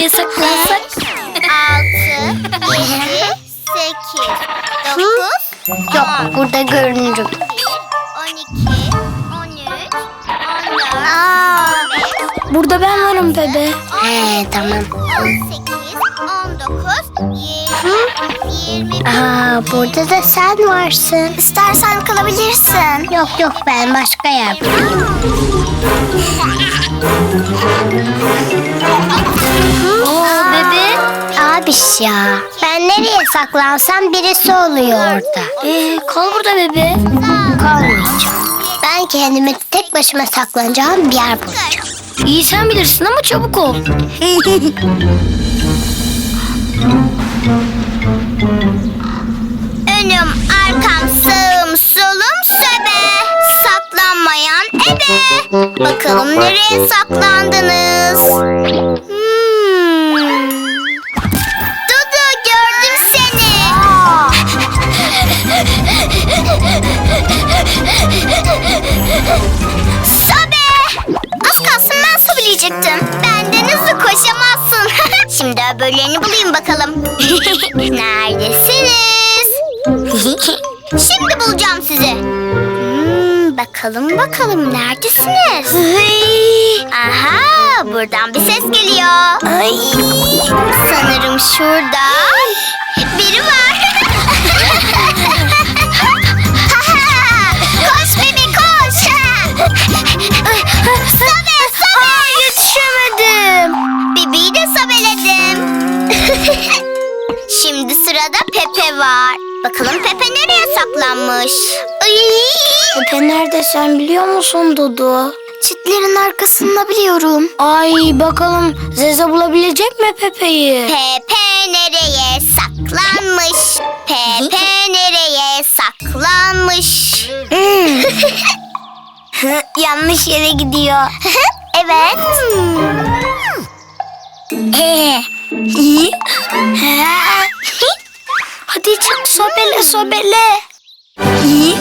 nereye saklansak? Altı, yedi, sekiz, dokuz, Yok burada görünürüm. on iki, on üç, on dört, on beş, Burada ben varım bebe. He tamam. on sekiz, on dokuz, yirmi, yirmi bir. Aa burada da sen varsın. İstersen kalabilirsin. Yok yok ben başka yer. Abiş ya. Ben nereye saklansam birisi oluyor orada. Ee, kal burada bebe. Kalmayacağım. Ben kendime tek başıma saklanacağım bir yer bulacağım. İyi sen bilirsin ama çabuk ol. Önüm, arkam, sağım, solum söbe. Saklanmayan ebe. Bakalım nereye saklandınız? Sobeleyecektim. Benden hızlı koşamazsın. Şimdi öbürlerini bulayım bakalım. Neredesiniz? Şimdi bulacağım sizi. Hmm, bakalım bakalım neredesiniz? Aha buradan bir ses geliyor. Ay. Sanırım şurada biri var. koş bebi koş. Sabe Sabeledim. Şimdi sırada Pepe var. Bakalım Pepe nereye saklanmış? Ay. Pepe nerede sen biliyor musun Dudu? Çitlerin arkasında biliyorum. Ay bakalım Zeze bulabilecek mi Pepe'yi? Pepe nereye saklanmış? Pepe nereye saklanmış? Yanlış yere gidiyor. evet. Ee, iyi. Hadi çık sobele sobele. İyi.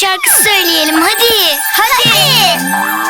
Şarkısı söyleyelim hadi. Hadi. Saklambaç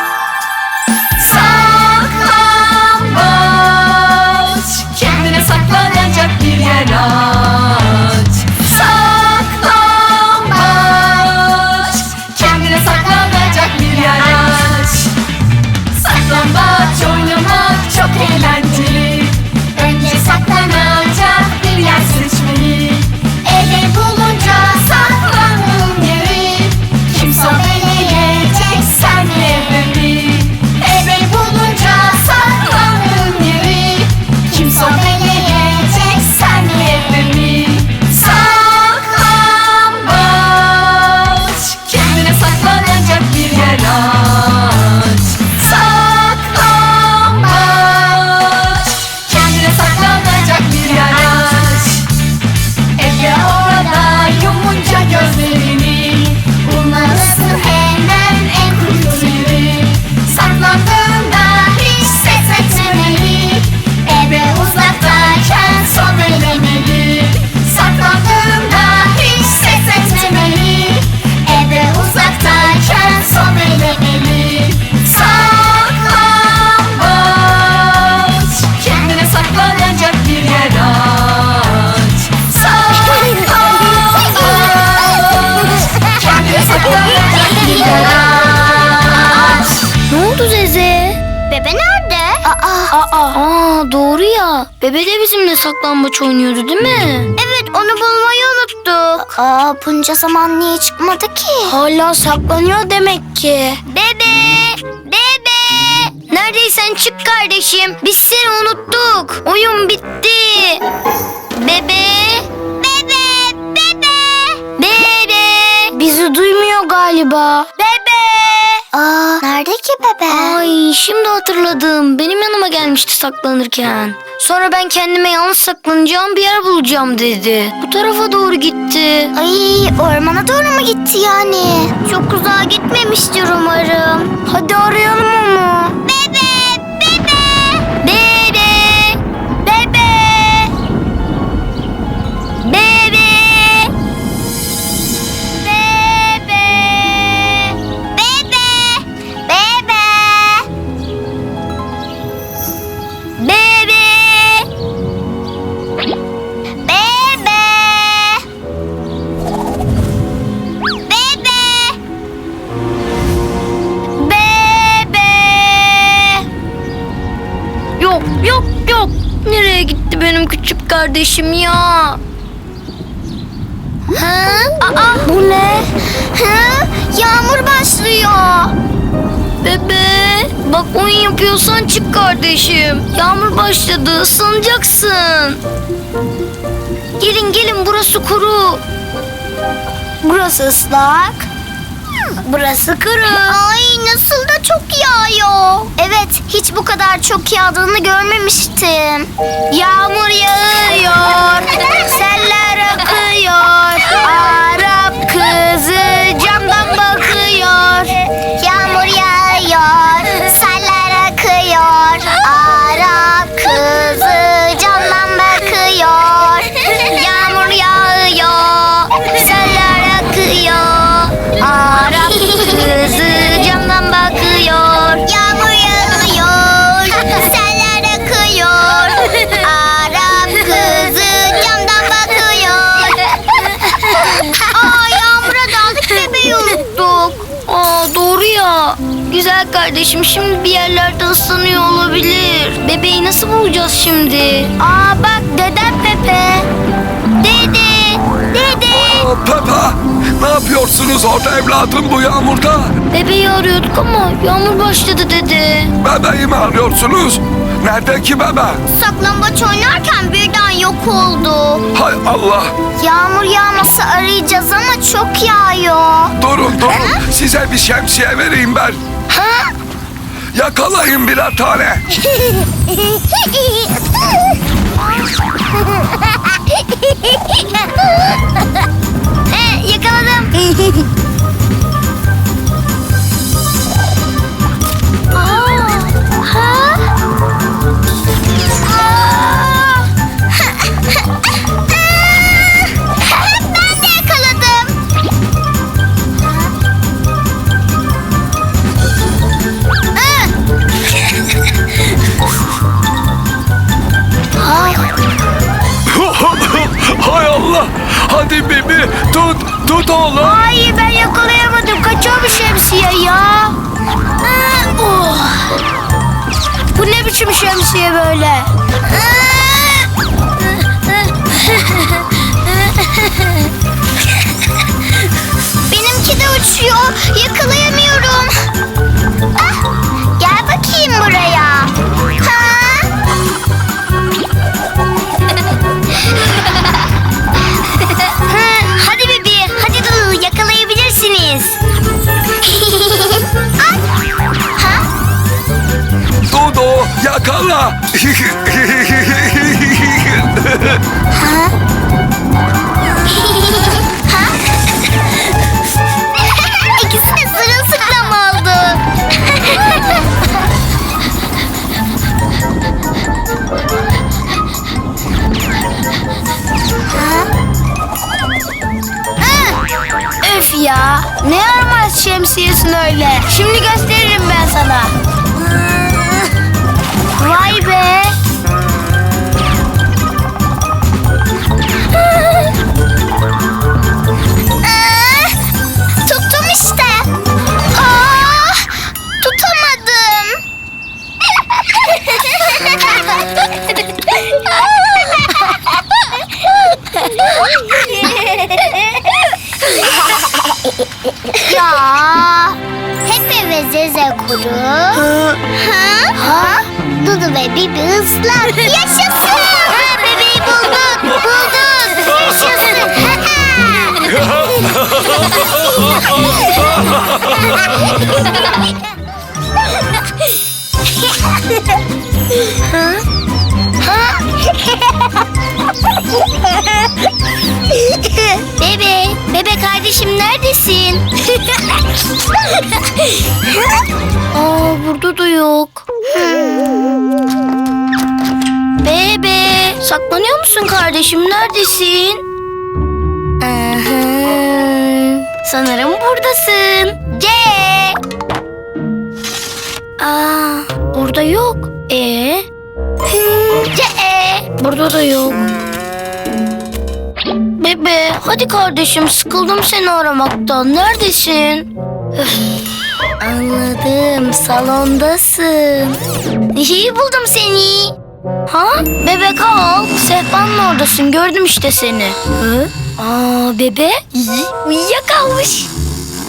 Bebe de bizimle saklambaç oynuyordu değil mi? Evet onu bulmayı unuttuk. Aa bunca zaman niye çıkmadı ki? Hala saklanıyor demek ki. Bebe! Bebe! Neredeysen çık kardeşim. Biz seni unuttuk. Oyun bitti. Bebe. Bebe! Bebe! Bebe. Bizi duymuyor galiba. Bebe! Aa nerede ki bebe? Ay şimdi hatırladım. Benim yanıma gelmişti saklanırken. Sonra ben kendime yalnız saklanacağım bir yer bulacağım dedi. Bu tarafa doğru gitti. Ay ormana doğru mu gitti yani? Çok uzağa gitmemiştir umarım. Hadi arayalım onu. Benim küçük kardeşim ya? Ha? Aa, bu ne? Ha? Yağmur başlıyor. Bebe bak oyun yapıyorsan çık kardeşim. Yağmur başladı ıslanacaksın. Gelin gelin burası kuru. Burası ıslak. Burası kuru. Ay nasıl da çok yağıyor. Evet hiç bu kadar çok yağdığını görmemiştim. Yağmur yağıyor. Seller Güzel kardeşim şimdi bir yerlerde ıslanıyor olabilir. Bebeği nasıl bulacağız şimdi? Aa bak dedem Pepe. Dede. Dede. Aa, Peppa ne yapıyorsunuz orada evladım bu yağmurda? Bebeği arıyorduk ama yağmur başladı dedi. Bebeği mi arıyorsunuz? Nerede ki bebe? Saklambaç oynarken birden yok oldu. Hay Allah Yağmur yağması arayacağız ama çok yağıyor. durun durun size bir şemsiye vereyim ben. Yakalayın birer tane. böyle? Benimki de uçuyor. Yakalayamıyorum. Yakala. ha? Aa burada da yok. Bebe, saklanıyor musun kardeşim? Neredesin? Aha, sanırım buradasın. C. Aa, burada yok. E. C. Burada da yok. Bebe, hadi kardeşim sıkıldım seni aramaktan. Neredesin? Anladım, salondasın. İyi buldum seni. Ha? Bebek al. Sehpanın oradasın. Gördüm işte seni. Hı? Aa bebe. Uyuyakalmış.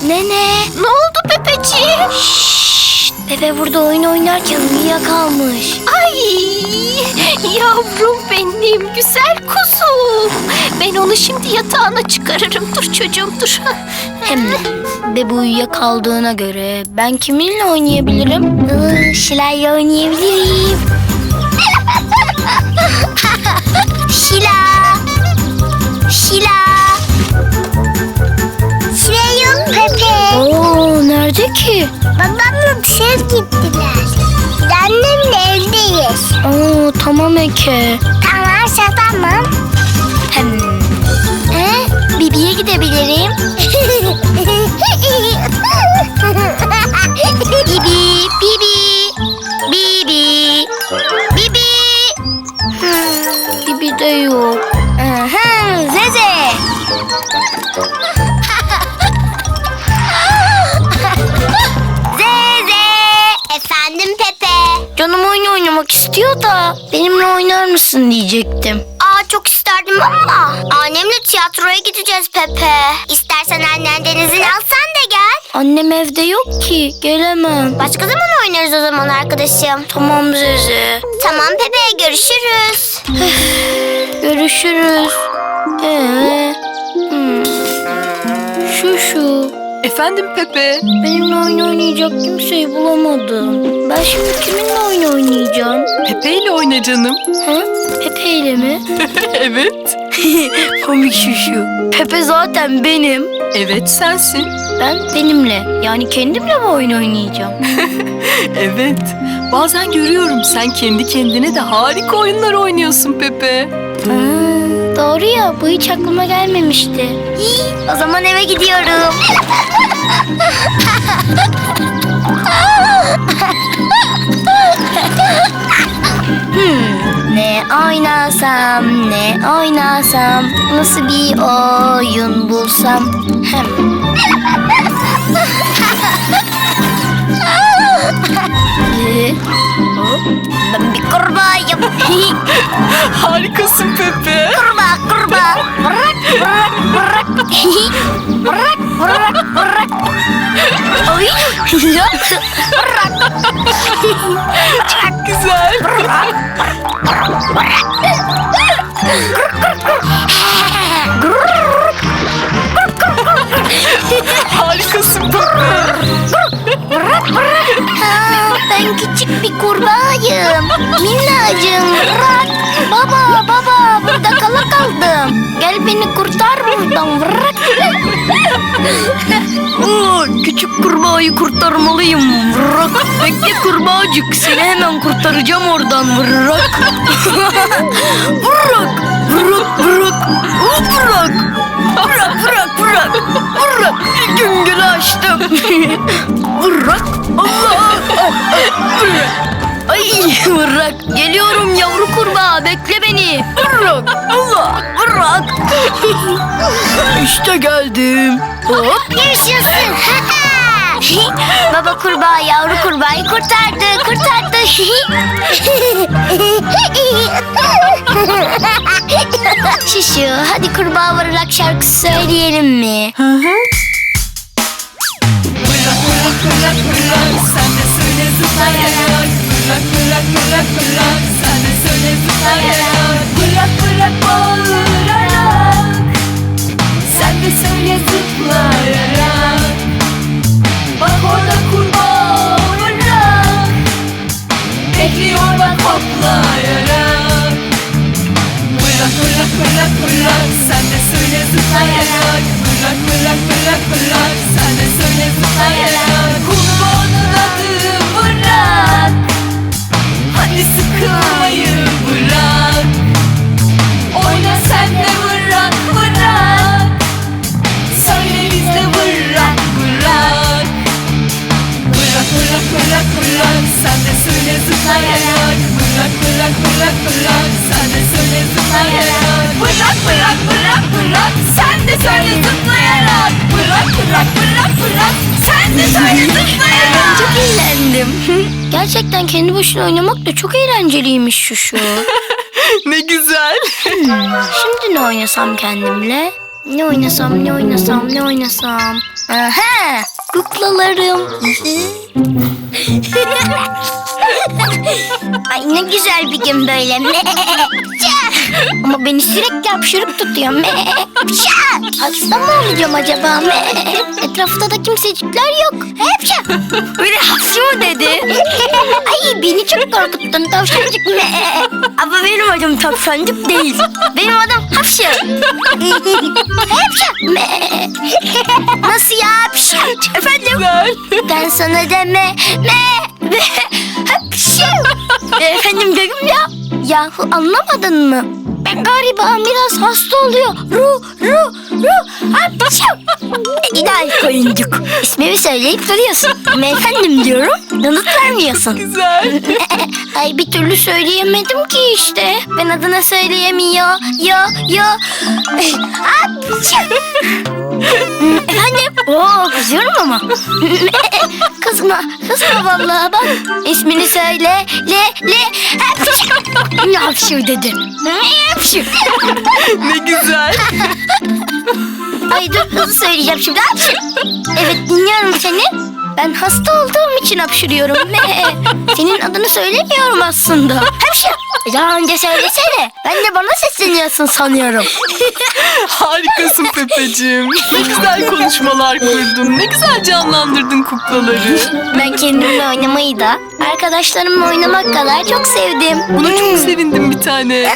Nene. Ne oldu Pepeciğim? Şşş. Bebe burada oyun oynarken uyuyakalmış. Ay yavrum benim güzel kuzum. Ben onu şimdi yatağına çıkarırım. Dur çocuğum dur. Hem de bebe uyuyakaldığına göre ben kiminle oynayabilirim? Iı, Şilay'la oynayabilirim. Şila. Şila. Şila yok Pepe. Oo nerede ki? Babamla dışarı gittiler. Biz Annemle evdeyiz. Oo tamam Eke. Tamam. Hem. He? Bibi'ye gidebilirim. Mısın diyecektim. Aa çok isterdim ama annemle tiyatroya gideceğiz Pepe. İstersen annenden izin alsan da gel. Annem evde yok ki gelemem. Başka zaman oynarız o zaman arkadaşım. Tamam Zeze. Tamam Pepe görüşürüz. Görüşürüz. Ee, hmm. Şu şu. Efendim Pepe. Benimle oyun oynayacak kimseyi bulamadım. Ben şimdi kiminle oyun oynayacağım? Pepe ile oyna canım. Ha? Pepe ile mi? evet. Komik şu şu. Pepe zaten benim. Evet sensin. Ben benimle yani kendimle mi oyun oynayacağım? Evet. Bazen görüyorum sen kendi kendine de harika oyunlar oynuyorsun Pepe. Ha, doğru ya bu hiç aklıma gelmemişti. İyi, o zaman eve gidiyorum. Hmm, ne oynasam ne oynasam nasıl bir oyun bulsam hem Kurbağayım. Harikasın Pepe. kurbağa kurbağa. Bırak bırak bırak. bırak bırak bırak. Ay. bırak. Çok güzel. Harikasın Pepe. Aa, ben küçük bir kurbağayım. Minnacığım. Bırak. Baba baba burada kala kaldım. Gel beni kurtar buradan. Bırak. Aa, küçük kurbağayı kurtarmalıyım. Bırak. Bekle kurbağacık. Seni hemen kurtaracağım oradan. Bırak. bırak. Bırak bırak. Aa, bırak. Geliyorum yavru kurbağa. Bekle beni. Bırak. Allah. Bırak. işte geldim. Hop. Yaşasın. Baba kurbağa yavru kurbağayı kurtardı. Kurtardı. Şişu hadi kurbağa varılak şarkısı söyleyelim mi? Hı hı. bırak bırak Sana söyle tutar yarar Bırak bırak bağırarak Sen de söyle zıplayarak Bak orada kurbağa bırak Bekliyor bak hoplayarak Bırak bırak bırak bırak Sen de söyle zıplayarak Bırak bırak bırak bırak Sen de söyle zıplayarak bırak Sen de söyle zıplayarak Bırak bırak bırak bırak Sen de söyle zıplayarak Bırak bırak bırak bırak Sen de söyle zıplayarak Bırak bırak bırak bırak Sen de söyle zıplayarak Çok eğlendim. Gerçekten kendi başına oynamak da çok eğlenceliymiş şu şu. Ne güzel Şimdi ne oynasam kendimle? Ne oynasam, ne oynasam, ne oynasam? Aha! Kuklalarım. Ay ne güzel bir gün böyle. Ama beni sürekli hapşırıp tutuyor. Hasta mı olacağım acaba? Etrafta da kimsecikler yok. Hepşa. Bir de hapşı mı dedi? Ay beni çok korkuttun tavşancık. Ama benim adım tavşancık değil. Benim adım hapşı. Hapşı. Nasıl ya hapşı? Efendim? Ben sana deme. Me. Me. Efendim dedim ya. Yahu anlamadın mı? Galiba biraz hasta oluyor. Ru, ru, İlahi koyuncuk. İsmimi söyleyip duruyorsun. Efendim diyorum. Yanıt vermiyorsun. Güzel Ay bir türlü söyleyemedim ki işte. Ben adına söyleyemiyor. Ya ya. Hapşu. Efendim? Oo kızıyorum ama. kızma. Kızma vallahi bak. İsmini söyle. Le le. Hapşu. Ne hapşu dedi. Ne hapşu. Ne güzel Ay dur hızlı söyleyeceğim şimdi. Evet dinliyorum seni. Ben hasta olduğum için hapşırıyorum. Ne? Senin adını söylemiyorum aslında. Hapşu. Daha önce söylesene. Ben de bana sesleniyorsun sanıyorum. Harikasın Pepeciğim Ne güzel konuşmalar kurdun Ne güzel canlandırdın kuklaları Ben kendimle oynamayı da arkadaşlarımla oynamak kadar çok sevdim. Buna çok sevindim bir tane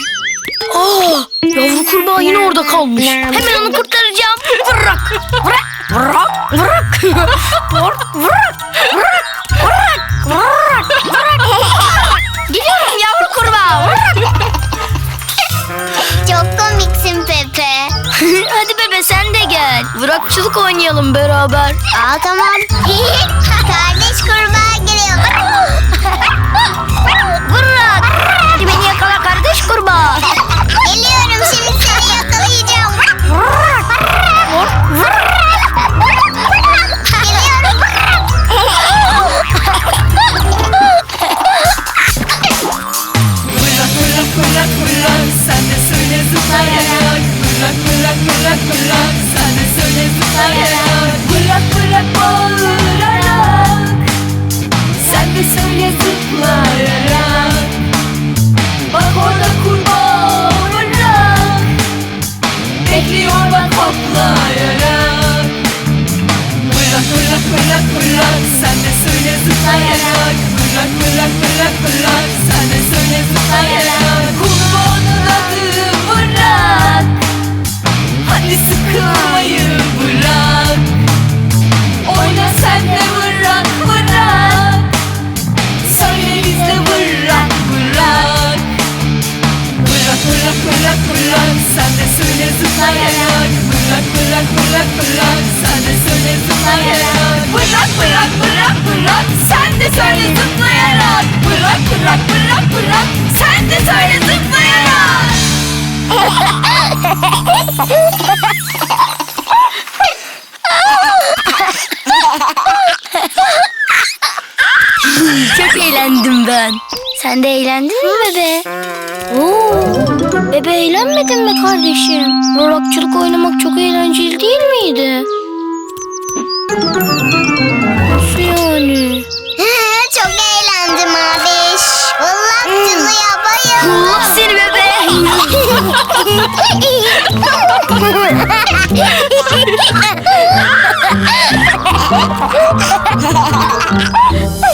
Aa, yavru kurbağa yine orada kalmış. Hemen onu kurtaracağım. Vırak, vırak, vırak, vırak. Vırak, vırak, vırak, vırak, vırak, vırak. Gidiyorum yavru kurbağa. Vırak. Çok komiksin Pepe. Hadi bebe sen de gel. Vırakçılık oynayalım beraber. Aa tamam. Kardeş kurbağa Sen de eğlendin mi bebe? Oo, bebe eğlenmedin mi kardeşim? Rollakçılık oynamak çok eğlenceli değil miydi? Nasıl yani? Çok eğlendim abiş. Vıllakçılığa bayıldım. Seni bebe.